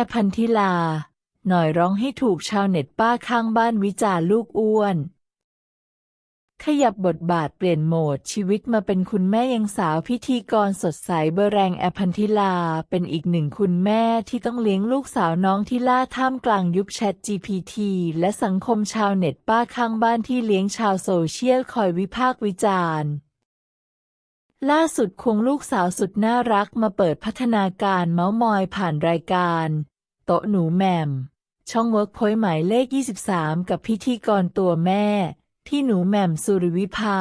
ร์พันธิลา หน่อยร้องให้ถูกชาวเน็ตป้าข้างบ้านวิจารลูกอ้วน ขยับบทบาทเปลี่ยนโหมดชีวิตมาเป็นคุณแม่ยังสาวพิธีกรสดใสเบอร์แรงแอร์พันธิลา เป็นอีกหนึ่งคุณแม่ที่ต้องเลี้ยงลูกสาวน้องที่ล่าท่ามกลางยุคแชท GPT และสังคมชาวเน็ตป้าข้างบ้านที่เลี้ยงชาวโซเชียลคอยวิพากษ์วิจารณ์ ล่าสุดควงลูกสาวสุดน่ารักมาเปิดพัฒนาการเมาส์มอยผ่านรายการ โต๊ะหนูแหม่ม ช่องเวิร์กพอยหมายเลข 23 กับพิธีกรตัวแม่ ที่หนูแหม่มสุริวิภา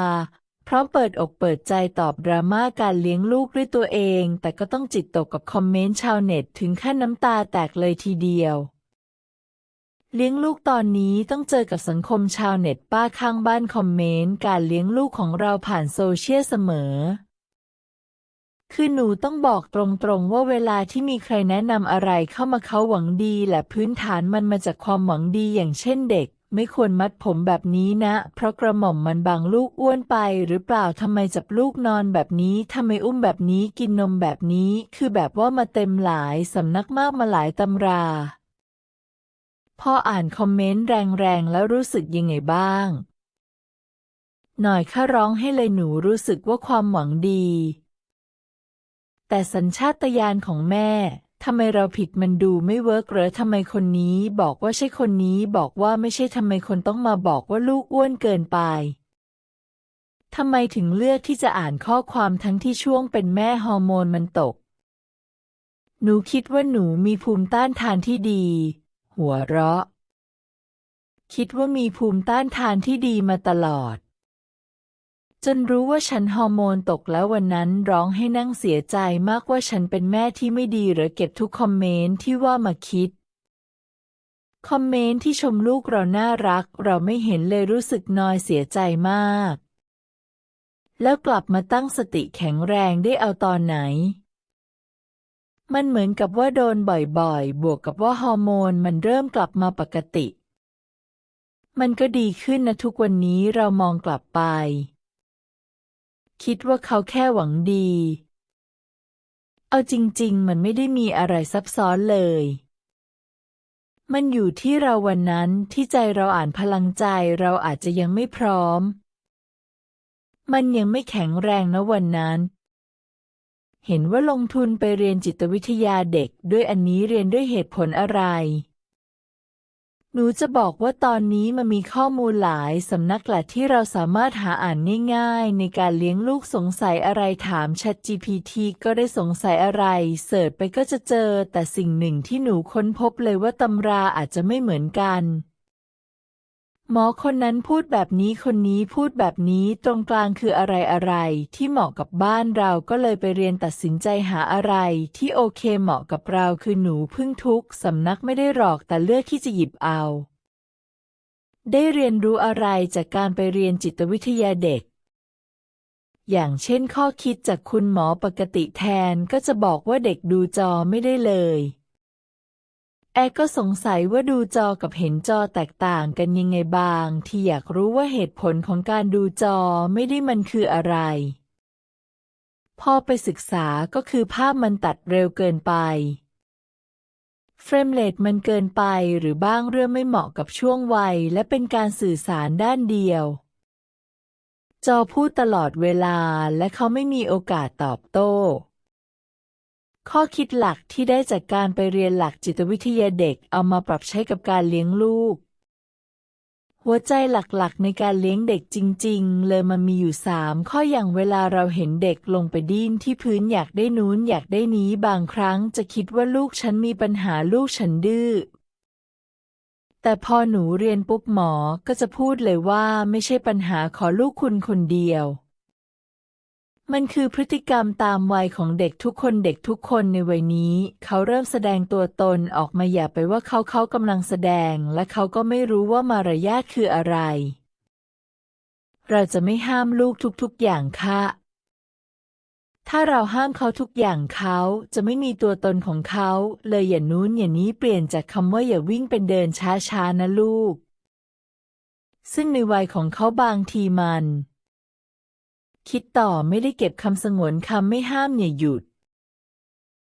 พร้อมเปิดอกเปิดใจตอบดราม่าการเลี้ยงลูกด้วยตัวเอง แต่ก็ต้องจิตตกกับคอมเมนต์ชาวเน็ตถึงขั้นน้ำตาแตกเลยทีเดียวเลี้ยงลูกตอนนี้ต้องเจอกับสังคมชาวเน็ตป้าข้างบ้านคอมเมนต์การเลี้ยงลูกของเราผ่านโซเชียลเสมอ คือหนูต้องบอกตรงๆว่าเวลาที่มีใครแนะนำอะไรเข้ามาเขาหวังดีและพื้นฐานมันมาจากความหวังดีอย่างเช่นเด็ก ไม่ควรมัดผมแบบนี้นะ เพราะกระหม่อมมันบางลูกอ้วนไป หรือเปล่าทำไมจับลูกนอนแบบนี้ทำไมอุ้มแบบนี้กินนมแบบนี้ คือแบบว่ามาเต็มหลายสำนักมากมาหลายตำราพออ่านคอมเมนต์แรงๆ แล้วรู้สึกยังไงบ้าง หน่อยข้าร้องให้เลยหนูรู้สึกว่าความหวังดี แต่สัญชาตญาณของแม่ทำไมเราผิดมันดูไม่เวิร์กเหรอทำไมคนนี้บอกว่าใช่คนนี้บอกว่าไม่ใช่ทำไมคนต้องมาบอกว่าลูกอ้วนเกินไปทำไมถึงเลือกที่จะอ่านข้อความทั้งที่ช่วงเป็นแม่ฮอร์โมนมันตก หนูคิดว่าหนูมีภูมิต้านทานที่ดี หัวเราะ คิดว่ามีภูมิต้านทานที่ดีมาตลอด จนรู้ว่าฉันฮอร์โมนตกแล้ววันนั้นร้องให้นั่งเสียใจมากว่าฉันเป็นแม่ที่ไม่ดีหรือเก็บทุกคอมเมนต์ที่ว่ามาคิด คอมเมนต์ที่ชมลูกเราน่ารัก เราไม่เห็นเลยรู้สึกนอยเสียใจมาก แล้วกลับมาตั้งสติแข็งแรงได้เอาตอนไหน มันเหมือนกับว่าโดนบ่อยๆ บวกกับว่าฮอร์โมนมันเริ่มกลับมาปกติ มันก็ดีขึ้นนะทุกวันนี้เรามองกลับไป คิดว่าเขาแค่หวังดี เอาจริง ๆ มันไม่ได้มีอะไรซับซ้อนเลย มันอยู่ที่เราวันนั้นที่ใจเราอ่านพลังใจเราอาจจะยังไม่พร้อม มันยังไม่แข็งแรงนะวันนั้น เห็นว่าลงทุนไปเรียนจิตวิทยาเด็กด้วยอันนี้เรียนด้วยเหตุผลอะไร หนูจะบอกว่าตอนนี้มันมีข้อมูลหลายสำนักแหละที่เราสามารถหาอ่านง่ายๆ ในการเลี้ยงลูกสงสัยอะไรถาม ChatGPT ก็ได้สงสัยอะไร เสิร์ชไปก็จะเจอ แต่สิ่งหนึ่งที่หนูค้นพบเลยว่าตำราอาจจะไม่เหมือนกัน หมอคนนั้นพูดแบบนี้คนนี้พูดแบบนี้ตรงกลางคืออะไรอะไรที่เหมาะกับบ้านเราก็เลยไปเรียนตัดสินใจหาอะไร ที่โอเคเหมาะกับเราคือหนูพึ่งทุกสำนักไม่ได้หรอกแต่เลือกที่จะหยิบเอา ได้เรียนรู้อะไรจากการไปเรียนจิตวิทยาเด็ก อย่างเช่นข้อคิดจากคุณหมอปกติแทนก็จะบอกว่าเด็กดูจอไม่ได้เลย แอร์ก็สงสัยว่าดูจอกับเห็นจอแตกต่างกันยังไงบาง ที่อยากรู้ว่าเหตุผลของการดูจอไม่ได้มันคืออะไร พอไปศึกษาก็คือภาพมันตัดเร็วเกินไป เฟรมเรทมันเกินไปหรือบ้างเรื่องไม่เหมาะกับช่วงวัย และเป็นการสื่อสารด้านเดียว จอพูดตลอดเวลาและเขาไม่มีโอกาสตอบโต้ ข้อคิดหลักที่ได้จากการไปเรียนหลักจิตวิทยาเด็กเอามาปรับใช้กับการเลี้ยงลูก หัวใจหลักๆ ในการเลี้ยงเด็กจริง ๆ เลยมันมีอยู่สามข้ออย่างเวลาเราเห็นเด็กลงไปดิ้นที่พื้นอยากได้นู้นอยากได้นี้บางครั้งจะคิดว่าลูกฉันมีปัญหาลูกฉันดื้อแต่พอหนูเรียนปุ๊บหมอก็จะพูดเลยว่าไม่ใช่ปัญหาขอลูกคุณคนเดียว มันคือพฤติกรรมตามวัยของเด็กทุกคนเด็กทุกคนในวัยนี้ เขาเริ่มแสดงตัวตนออกมาอย่าไปว่าเขาเขากำลังแสดง และเขาก็ไม่รู้ว่ามารยาทคืออะไร เราจะไม่ห้ามลูกทุกๆอย่างค่ะ ถ้าเราห้ามเขาทุกอย่างเขาจะไม่มีตัวตนของเขา เลยอย่านู้นอย่านี้เปลี่ยนจากคำว่าอย่าวิ่งเป็นเดินช้าๆนะลูก ซึ่งในวัยของเขาบางทีมัน คิดต่อไม่ได้เก็บคำสงวนคำไม่ห้ามเนี่ยหยุด